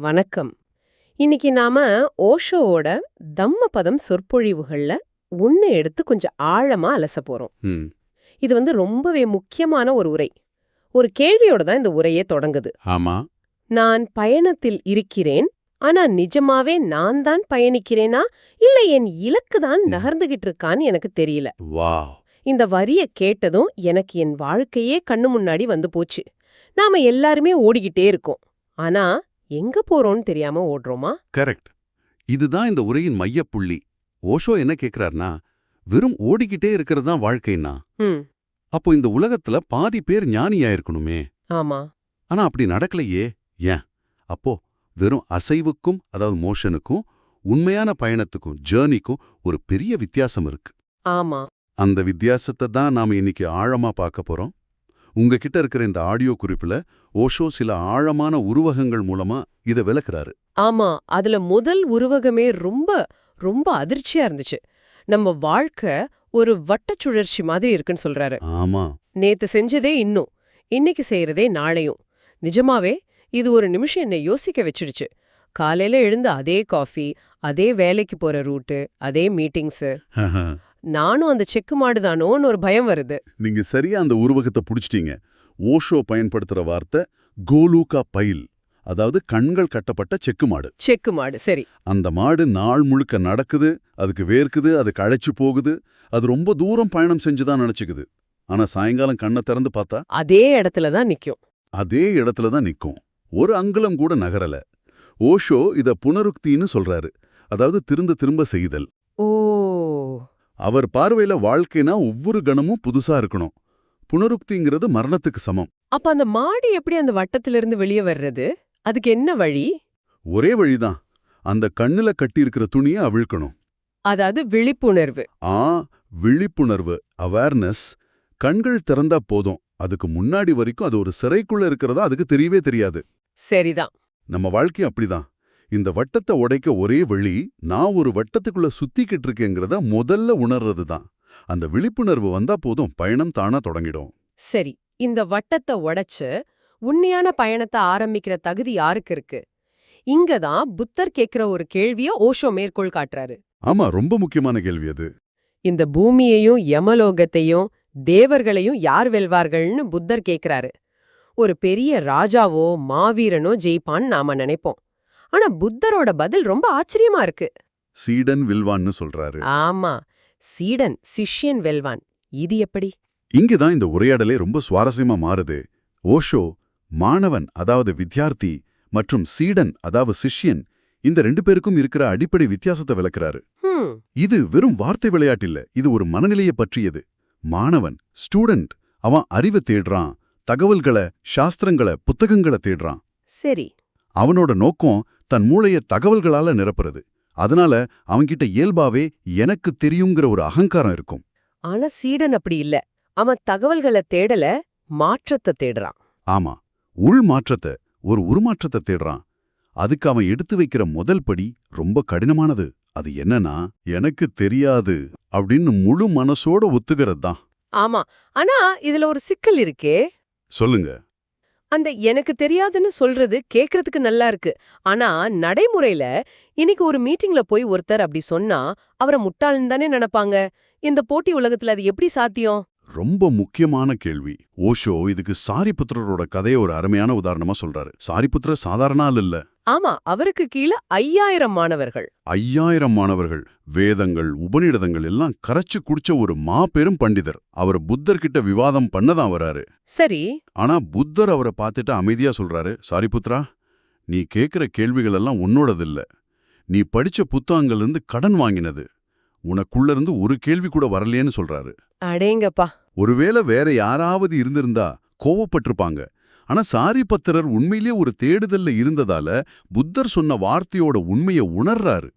வணக்கம். இன்னைக்கு நாம ஓஷோவோட தம்மபதம் சொற்பொழிவுகள்ல ஒன்னு எடுத்து கொஞ்சம் ஆழமா அலச போறோம். இது வந்து ரொம்பவே முக்கியமான ஒரு உரை. ஒரு கேள்வியோட தான் இந்த உரையே தொடங்குது. ஆமா. நான் பயணத்தில் இருக்கிறேன் ஆனா நிஜமாவே நான் தான் பயணிக்கிறேனா? இல்ல என் இலக்கு தான். நகர்ந்துகிட்டு இருக்கான்னு எனக்கு தெரியல. இந்த வரிய கேட்டதும் எனக்கு என் வாழ்க்கையே கண்ணு முன்னாடி வந்து போச்சு. நாம எல்லாருமே ஓடிக்கிட்டே இருக்கோம். ஆனா எங்க போறோம்னு தெரியாம ஓடுறோமா? கரெக்ட். இதுதான் இந்த உரையின் மையப்புள்ளி. ஓஷோ என்ன கேக்குறாருன்னா வெறும் ஓடிக்கிட்டே இருக்கிறது தான் வாழ்க்கைன்னா அப்போ இந்த உலகத்துல பாதி பேர் ஞானியா இருக்கணுமே ஆமா. ஆனா அப்படி நடக்கலையே. ஏன்? அப்போ வெறும் அசைவுக்கும் அதாவது மோஷனுக்கும் உண்மையான பயணத்துக்கும் ஜேர்னிக்கும் ஒரு பெரிய வித்தியாசம் இருக்கு. ஆமா. அந்த வித்தியாசத்தை தான் நாம இன்னைக்கு ஆழமா பார்க்க போறோம். உங்ககிட்ட இருக்கிற இந்த ஆடியோ குறிப்புல ஓஷோ சில ஆழமான உருவகங்கள் மூலமா இத விளக்குறாரு. ஆமா அதுல முதல் உருவகமே ரொம்ப ரொம்ப அதிர்ச்சியா இருந்துச்சு. நம்ம வாழ்க்கை ஒரு வட்டச் சுழற்சி மாதிரி இருக்குன்னு சொல்றாரு. ஆமா. நேத்து செஞ்சதே இன்னும் இன்னைக்கு செய்யறதே நாளையும். நிஜமாவே இது ஒரு நிமிஷம் என்னை யோசிக்க வச்சிடுச்சு. காலையில எழுந்து அதே காஃபி அதே வேலைக்கு போற ரூட்டு அதே மீட்டிங்ஸு நானும் அந்த செக்கு மாடுதானோன்னு ஒரு பயம் வருது. நீங்க சரியா அந்த உருவகத்தை புடிச்சிட்டீங்க. ஓஷோ பயன்படுத்துற வார்த்தை கோலூகா பைல். அதாவது கண்கள் கட்டப்பட்ட செக்கு மாடு. செக்கு மாடு சரி. அந்த மாடு நாள் முழுக்க நடக்குது அதுக்கு வேர்க்குது அதுக்கு அழைச்சு போகுது அது ரொம்ப தூரம் பயணம் செஞ்சுதான் நினைச்சுக்குது. ஆனா சாயங்காலம் கண்ணை திறந்து பார்த்தா? அதே இடத்துல தான் நிக்கும். அதே இடத்துல தான் நிக்கும். ஒரு அங்குலம் கூட நகரல. ஓஷோ இத புனருக்தின்னு சொல்றாரு. அதாவது திரும்ப திரும்ப செய்தல். அவர் பார்வையில வாழ்க்கைனா ஒவ்வொரு கணமும் புதுசா இருக்கணும். புனருக்திங்கிறது மரணத்துக்கு சமம். அப்ப அந்த மாடு எப்படி அந்த வட்டத்திலிருந்து வெளியே வர்றது? அதுக்கு என்ன வழி? ஒரே வழிதான். அந்த கண்ணுல கட்டியிருக்கிற துணியை அவிழ்க்கணும். அதாவது விழிப்புணர்வு. ஆ விழிப்புணர்வு அவேர்னஸ் கண்கள் திறந்தா போதும். அதுக்கு முன்னாடி வரைக்கும் அது ஒரு சிறைக்குள்ள இருக்கிறதா அதுக்கு தெரியவே தெரியாது. சரிதான். நம்ம வாழ்க்கை அப்படிதான். இந்த வட்டத்தை உடைக்க ஒரே வழி நான் ஒரு வட்டத்துக்குள்ள சுத்திக்கிட்டு இருக்கேங்கிறத முதல்ல உணர்றது தான் அந்த விழிப்புணர்வு வந்தா போதும் பயணம் தானா தொடங்கிடும். சரி இந்த வட்டத்தை உடைச்சு உண்மையான பயணத்தை ஆரம்பிக்கிற தகுதி யாருக்கு இருக்கு? இங்கதான் புத்தர் கேக்குற ஒரு கேள்விய ஓஷோ மேற்கோள் காட்டுறாரு. ஆமா ரொம்ப முக்கியமான கேள்வி அது. இந்த பூமியையும் யமலோகத்தையும் தேவர்களையும் யார் வெல்வார்கள்னு புத்தர் கேக்குறாரு. ஒரு பெரிய ராஜாவோ மாவீரனோ ஜெயிப்பான்னு நாம நினைப்போம். ஆனா புத்தரோட பதில் ரொம்ப ஆச்சரியமா இருக்கு. சீடன் வில்வான்னு சொல்றாரு. ஆமா சீடன் சிஷ்யன் வெல்வான். இது எப்படி? இங்கதான் இந்த உரையாடலே ரொம்ப சுவாரஸ்யமா மாறுது. ஓஷோ மாணவன் அதாவது வித்யார்த்தி மற்றும் சீடன் அதாவது சிஷ்யன் இந்த ரெண்டு பேருக்கும் இருக்கிற அடிப்படை வித்தியாசத்தை விளக்குறாரு. இது வெறும் வார்த்தை விளையாட்டில்ல இது ஒரு மனநிலையை பற்றியது. மாணவன் ஸ்டூடண்ட் அவன் அறிவை தேடுறான் தகவல்களை சாஸ்திரங்களை புத்தகங்களை தேடுறான். சரி. அவனோட நோக்கம் தன் மூளைய தகவல்களால நிரப்புறது. அதனால அவன்கிட்ட இயல்பாவே எனக்கு தெரியுங்கிற ஒரு அகங்காரம் இருக்கும். ஆனா சீடன் அப்படி இல்ல. அவன் தகவல்களை தேடல மாற்றத்தை தேடுறான். ஆமா உள் மாற்றத்தை ஒரு உருமாற்றத்தை தேடுறான். அதுக்கு அவன் எடுத்து வைக்கிற முதல் படி ரொம்ப கடினமானது. அது என்னன்னா எனக்கு தெரியாது அப்படின்னு முழு மனசோட ஒத்துக்கிறது தான் ஆமா ஆனா இதுல ஒரு சிக்கல் இருக்கே. சொல்லுங்க. அந்த எனக்கு தெரியாதுன்னு சொல்றது கேக்குறதுக்கு நல்லா இருக்கு. ஆனா நடைமுறையில இன்னைக்கு ஒரு மீட்டிங்ல போய் ஒருத்தர் அப்படி சொன்னா அவரை முட்டாள்னு தானே நினைப்பாங்க. இந்த போட்டி உலகத்துல அது எப்படி சாத்தியம்? ரொம்ப முக்கியமான கேள்வி. ஓஷோ இதுக்கு சாரிபுத்திரரோட கதையை ஒரு அருமையான உதாரணமா சொல்றாரு. சாரிபுத்திர சாதாரண ஆள் இல்ல. ஆமா அவருக்கு கீழே ஐயாயிரம் மாணவர்கள். ஐயாயிரம் மாணவர்கள் வேதங்கள் உபநிடதங்கள் எல்லாம் கரைச்சு குடிச்ச ஒரு மாபெரும் பண்டிதர். அவர் புத்தர்கிட்ட விவாதம் பண்ணதான் வராரு. சரி. ஆனா புத்தர் அவரை பார்த்துட்டு அமைதியா சொல்றாரு சாரிபுத்ரா நீ கேக்குற கேள்விகள் எல்லாம் உன்னோடதில்ல. நீ படிச்ச புத்தகங்கள்ல இருந்து கடன் வாங்கினது. உனக்குள்ள இருந்து ஒரு கேள்வி கூட வரலையேன்னு சொல்றாரு. அடேங்கப்பா. ஒருவேளை வேற யாராவது இருந்திருந்தா கோவப்பட்டிருப்பாங்க. ஆனா சாரிபத்திரர் உண்மையிலேயே ஒரு தேடுதல்ல இருந்ததால புத்தர் சொன்ன வார்த்தையோட உண்மையை உணர்றாரு.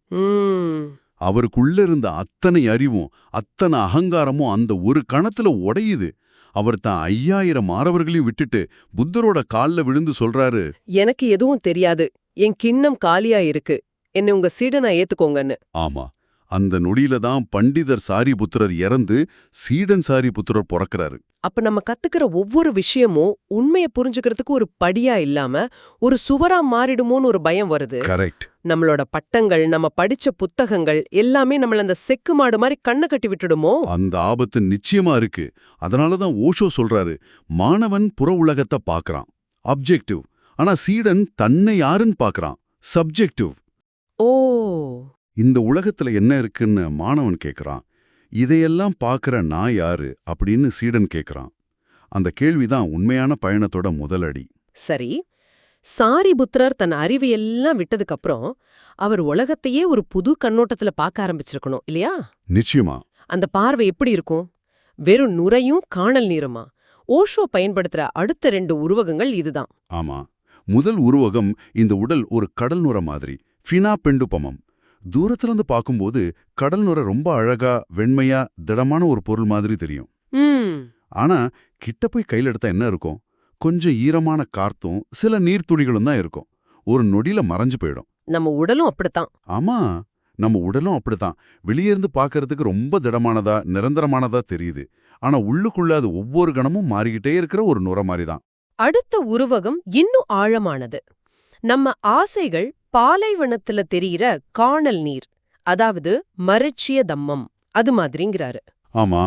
அவருக்குள்ள இருந்த அத்தனை அறிவும் அத்தனை அகங்காரமும் அந்த ஒரு கணத்துல உடையுது. அவர் தான் ஐயாயிரம் மாணவர்களையும் விட்டுட்டு புத்தரோட கால்ல விழுந்து சொல்றாரு. எனக்கு எதுவும் தெரியாது. என் கிண்ணம் காலியா இருக்கு என்னை உங்க சீடனா ஏத்துக்கோங்கன்னு. ஆமா. அந்த நொடியில தான் பண்டிதர் சாரிபுத்திரர் இறந்து சீடன் சாரிபுத்திரர் பிறக்கறாரு. அப்ப நம்ம கத்துக்கிற ஒவ்வொரு விஷயமும் உண்மைய புரிஞ்சுக்கிறதுக்கு ஒரு படியா இல்லாம ஒரு சுவரா மாறிடுமோன்னு ஒரு பயம் வருது. கரெக்ட். நம்மளோட பட்டங்கள் நம்ம படிச்ச புத்தகங்கள் எல்லாமே நம்மள அந்த செக்கு மாடு மாதிரி கண்ணை கட்டி விட்டுடுமோ? அந்த ஆபத்து நிச்சயமா இருக்கு. அதனால தான் ஓஷோ சொல்றாரு மாணவன் புற உலகத்தை பார்க்கறான். அப்ஜெக்டிவ் ஆனா சீடன் தன்னை யாருன்னு பார்க்கறான்? சப்ஜெக்டிவ் ஓ. இந்த உலகத்துல என்ன இருக்குன்னு மாணவன் கேக்குறான். இதையெல்லாம் பார்க்கற நான் யாரு? அப்படின்னு சீடன் கேக்குறான். அந்த கேள்விதான் உண்மையான பயணத்தோட முதல் அடி. சரி சாரிபுத்திரர் தன் அறிவு எல்லாம் விட்டதுக்கு அப்புறம் அவர் உலகத்தையே ஒரு புது கண்ணோட்டத்துல பார்க்க ஆரம்பிச்சிருக்கணும் இல்லையா? நிச்சயமா. அந்த பார்வை எப்படி இருக்கும்? வெறும் நுரையும் காணல் நீருமா? ஓஷோ பயன்படுத்துற அடுத்த ரெண்டு உருவகங்கள் இதுதான். ஆமா. முதல் உருவகம் இந்த உடல் ஒரு கடல் நுரை மாதிரி ஃபினா பெண்டுபமம். தூரத்திலிருந்து பார்க்கும்போது கடல் நுரை ரொம்ப அழகா வெண்மையா திடமான ஒரு பொருள் மாதிரி தெரியும். ஆனா கிட்ட போய் கையில் எடுத்தா என்ன இருக்கும்? கொஞ்சம் ஈரமான கார்த்தும் சில நீர்த்துளிகளும் தான் இருக்கும். ஒரு நொடியில மறைஞ்சு போயிடும். நம்ம உடலும் அப்படித்தான். ஆமா நம்ம உடலும் அப்படிதான் வெளியே இருந்து பார்க்கறதுக்கு ரொம்ப திடமானதா நிரந்தரமானதா தெரியுது. ஆனா உள்ளுக்குள்ள அது ஒவ்வொரு கணமும் மாறிக்கிட்டே இருக்கிற ஒரு நுரை மாதிரி தான் அடுத்த உருவகம் இன்னும் ஆழமானது. நம்ம ஆசைகள் பாலைவனத்துல தெரியிற காணல் நீர் அதாவது மரட்சிய தம்மம் அது மாதிரிங்கிறாரு. ஆமா.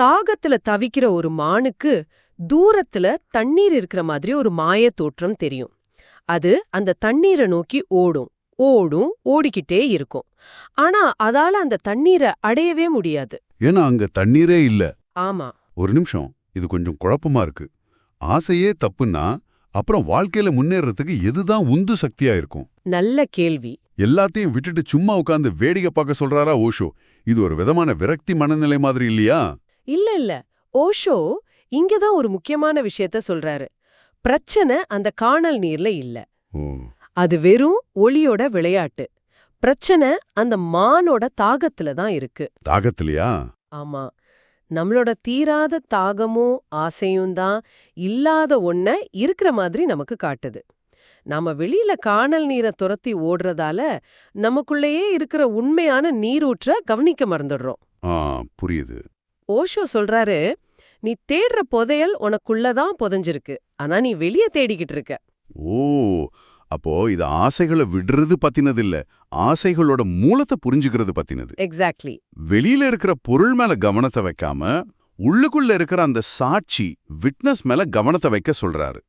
தாகத்துல தவிக்கிற ஒரு மானுக்கு தூரத்துல தண்ணீர் இருக்கிற மாதிரி ஒரு மாய தோற்றம் தெரியும். அது அந்த தண்ணீரை நோக்கி ஓடும் ஓடும் ஓடிக்கிட்டே இருக்கும். ஆனா அதால அந்த தண்ணீரை அடையவே முடியாது. ஏன்னா அங்க தண்ணீரே இல்ல. ஆமா. ஒரு நிமிஷம் இது கொஞ்சம் குழப்பமா இருக்கு. ஆசையே தப்புன்னா அப்புறம் வாழ்க்கையில முன்னேறதுக்கு எதுதான் உந்து சக்தியா இருக்கும்? நல்ல கேள்வி. எல்லாத்தையும் விட்டுட்டு சும்மா உட்காந்து வேடிக்கை பார்க்க சொல்றாரா ஓஷோ? இது ஒரு விதமான விரக்தி மனநிலை மாதிரி இல்லையா? இல்ல இல்ல. ஓஷோ இங்கதான் ஒரு முக்கியமான விஷயத்த சொல்றாரு. பிரச்சனை அந்த காணல் நீர்ல இல்ல. அது வெறும் ஒளியோட விளையாட்டு. பிரச்சனை அந்த மானோட தாகத்துல தான் இருக்கு. தாகத்திலையா? ஆமா. நம்மளோட தீராத தாகமும் ஆசையும் தான் இல்லாத ஒன்ன இருக்கிற மாதிரி நமக்கு காட்டுது. நாம வெளியில காணல் நீரை துரத்தி ஓடுறதால நமக்குள்ளேயே இருக்கிற உண்மையான நீரூற்ற கவனிக்க மறந்துடுறோம். புரியுது. ஓஷோ சொல்றாரு நீ தேடுற புதையல் உனக்குள்ளதான் புதைஞ்சிருக்கு. ஆனா நீ வெளிய தேடிக்கிட்டு இருக்க. ஓ அப்போ இது ஆசைகளை விடுறது பத்தினது இல்ல ஆசைகளோட மூலத்தை புரிஞ்சுக்கிறது பத்தினது. எக்ஸாக்ட்லி வெளியில இருக்கிற பொருள் மேல கவனத்தை வைக்காம உள்ளுக்குள்ள இருக்கிற அந்த சாட்சி விட்னஸ் மேல கவனத்தை வைக்க சொல்றாரு.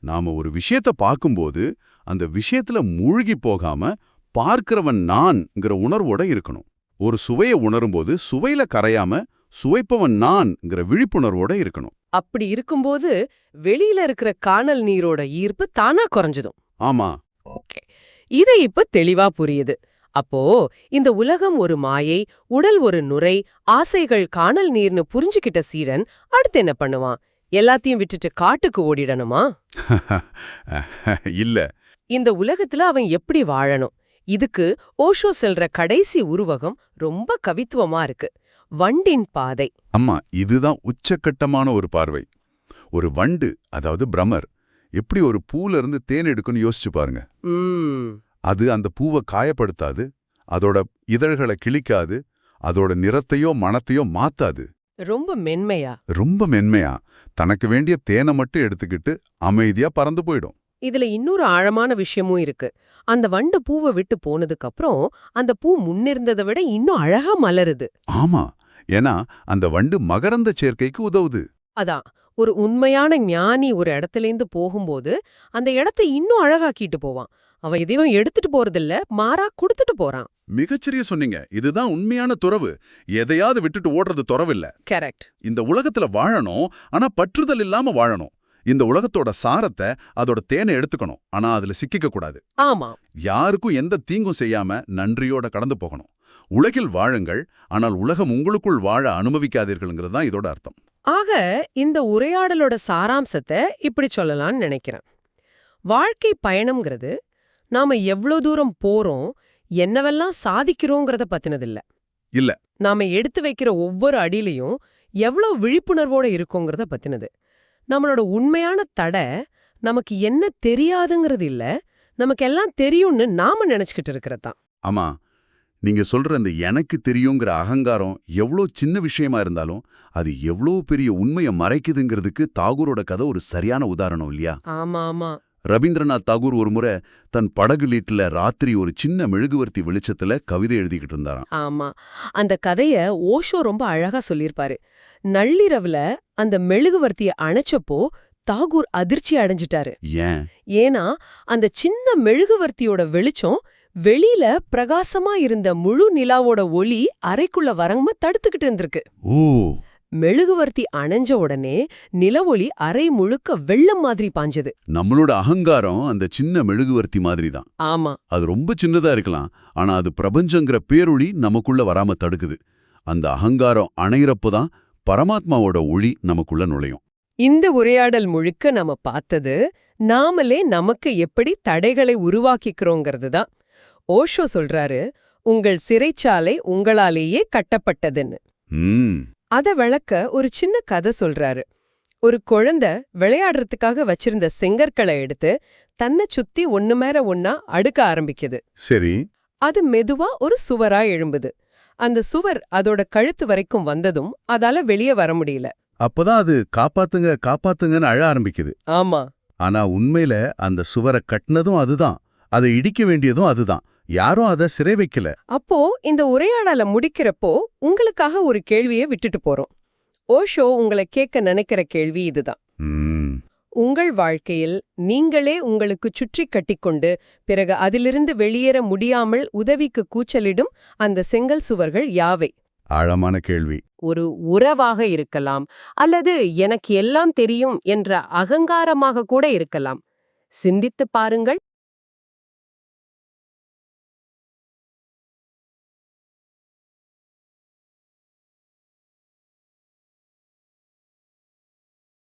நாம ஒரு விஷயத்த பார்க்கும்போது அந்த விஷயத்துல மூழ்கி போகாம பார்க்கிறவன் நான்ங்கிற உணர்வோட இருக்கணும். ஒரு சுவையை உணரும்போது சுவையில கரையாம சுவைப்பவன் நான்ங்கிற விழிப்புணர்வோட இருக்கணும். அப்படி இருக்கும்போது வெளியில இருக்கிற காணல் நீரோட ஈர்ப்பு தானா குறைஞ்சிடும். ஆமா. ஓகே. இது இப்ப தெளிவா புரியுது. அப்போ இந்த உலகம் ஒரு மாயை உடல் ஒரு நுரை ஆசைகள் காணல் நீர்னு புரிஞ்சுக்கிட்ட சீடன் அடுத்து என்ன பண்ணுவான்? எல்லாத்தையும் விட்டுட்டு காட்டுக்கு ஓடிடணுமா? இல்ல. இந்த உலகத்துல அவன் எப்படி வாழணும்? இதுக்கு ஓஷோ செல்ற கடைசி உருவகம் ரொம்ப கவித்துவமா இருக்கு. வண்டின் பாதை. அம்மா இதுதான் உச்சக்கட்டமான ஒரு பார்வை. ஒரு வண்டு அதாவது பிரமர் எப்படி ஒரு பூல இருந்து தேன் எடுக்குன்னு யோசிச்சு பாருங்க. அது அந்த பூவை காயப்படுத்தாது அதோட இதழ்களை கிழிக்காது அதோட நிறத்தையோ மணத்தையோ மாத்தாது. ரொம்ப மென்மையா. ரொம்ப மென்மையா. தனக்கு வேண்டிய தேனை மட்டும் எடுத்துக்கிட்டு அமைதியா பறந்து போயிடும். இதுல இன்னொரு ஆழமான விஷயமும் இருக்கு. அந்த வண்டு பூவை விட்டு போனதுக்கு அப்புறம் அந்த பூ முன்னிருந்ததை விட இன்னும் அழகா மலருது. ஆமா. ஏன்னா அந்த வண்டு மகரந்த சேர்க்கைக்கு உதவுது. அதான். ஒரு உண்மையான ஞானி ஒரு இடத்துலேருந்து போகும்போது அந்த இடத்தை இன்னும் அழகாக்கிட்டு போவான். அவன் எதையும் எடுத்துட்டு போறதில்ல மாறா கொடுத்துட்டு போறான். மிகச்சரிய சொன்னீங்க. இதுதான் உண்மையான துறவு. எதையாவது விட்டுட்டு ஓடுறது துறவில்ல. கரெக்ட் இந்த உலகத்துல வாழணும் ஆனா பற்றுதல் இல்லாம வாழணும். இந்த உலகத்தோட சாரத்தை அதோட தேனை எடுத்துக்கணும். ஆனா அதுல சிக்கிக்க கூடாது. ஆமா. யாருக்கும் எந்த தீங்கும் செய்யாம நன்றியோட கடந்து போகணும். உலகில் வாழுங்கள் ஆனால் உலகம் உங்களுக்குள் வாழ அனுமதிக்காதீர்கள்ங்கிறது தான் இதோட அர்த்தம். ஆக இந்த உரையாடலோட சாராம்சத்தை இப்படி சொல்லலாம்னு நினைக்கிறேன். வாழ்க்கை பயணம்ங்கிறது நாம எவ்வளவு தூரம் போறோம் என்னவெல்லாம் சாதிக்கிறோங்கிறத பத்தினதில்ல. இல்ல. நாம எடுத்து வைக்கிற ஒவ்வொரு அடியிலையும் எவ்வளவு விழிப்புணர்வோட இருக்கோங்கிறத பத்தினது. நம்மளோட உண்மையான தடை நமக்கு என்ன தெரியாதுங்கிறது இல்ல நமக்கு எல்லாம் தெரியும்னு நாம நினைச்சுக்கிட்டு இருக்கிறது தான். ஆமா. நீங்க சொல்ற அந்த எனக்கு தெரியுங்கிற அகங்காரம் எவ்வளோ சின்ன விஷயமா இருந்தாலும் அது எவ்வளோ பெரிய உண்மையை மறைக்குதுங்கிறதுக்கு தாகூரோட கதை ஒரு சரியான உதாரணம் இல்லையா? ஆமா ஆமா. ரவீந்திரநாத் தாகூர் ஒரு முறை தன் படகு லீட்ல ராத்திரி ஒரு சின்ன மெழுகுவர்த்தி வெளிச்சத்துல கவிதை எழுதிக்கிட்டு இருந்தாராம். ஆமா. அந்த கதைய ஓஷோ ரொம்ப அழகா சொல்லியிருப்பாரு. நள்ளிரவுல அந்த மெழுகுவர்த்திய அணைச்சப்போ தாகூர் அதிர்ச்சி அடைஞ்சிட்டாரு. ஏன்? ஏன்னா அந்த சின்ன மெழுகுவர்த்தியோட வெளிச்சம் வெளியில பிரகாசமா இருந்த முழு நிலாவோட ஒளி அறைக்குள்ள வரங்காம தடுத்துக்கிட்டு இருந்திருக்கு. ஓ. மெழுகுவர்த்தி அணைஞ்ச உடனே நிலவொளி அறை முழுக்க வெள்ளம் மாதிரி பாஞ்சது. நம்மளோட அகங்காரம் அந்த சின்ன மெழுகுவர்த்தி மாதிரி தான். ஆமா. அது ரொம்ப சின்னதா இருக்கலாம். ஆனா அது பிரபஞ்சங்கிற பேரொளி நமக்குள்ள வராம தடுக்குது. அந்த அகங்காரம் அணையிறப்போ தான் பரமாத்மாவோட ஒளி நமக்குள்ள நுழையும். இந்த உரையாடல் முழுக்க நாம பார்த்தது நாமளே நமக்கு எப்படி தடைகளை உருவாக்கிக்கிறோங்கிறது தான். ஓஷோ சொல்றாரு உங்கள் சிறைச்சாலை உங்களாலேயே கட்டப்பட்டதுன்னு. அத விளக்க ஒரு சின்ன கதை சொல்றாரு. ஒரு குழந்தை விளையாடுறதுக்காக வச்சிருந்த செங்கற்களை எடுத்து தன்னை சுத்தி ஒண்ணு மேல ஒண்ணா அடுக்க ஆரம்பிக்குது. சரி. அது மெதுவா ஒரு சுவரா எழும்புது. அந்த சுவர் அதோட கழுத்து வரைக்கும் வந்ததும் அதால வெளியே வர முடியல. அப்பதான் அது காப்பாத்துங்க காப்பாத்துங்கன்னு அழ ஆரம்பிக்குது. ஆமா. ஆனா உண்மையில அந்த சுவரை கட்டினதும் அதுதான். அதை இடிக்க வேண்டியதும் அதுதான். யாரும் அதை சிறை வைக்கல. அப்போ இந்த உரையாடலை முடிக்கிறப்போ உங்களுக்காக ஒரு கேள்வியை விட்டுட்டு போறோம். ஓஷோ உங்களை கேட்க நினைக்கிற கேள்வி இதுதான். உங்கள் வாழ்க்கையில் நீங்களே உங்களுக்கு சுற்றி கட்டிக்கொண்டு பிறகு அதிலிருந்து வெளியேற முடியாமல் உதவிக்கு கூச்சலிடும் அந்த செங்கல் சுவர்கள் யாவை? ஆழமான கேள்வி. ஒரு உறவாக இருக்கலாம் அல்லது எனக்கு எல்லாம் தெரியும் என்ற அகங்காரமாக கூட இருக்கலாம். சிந்தித்துப் பாருங்கள்.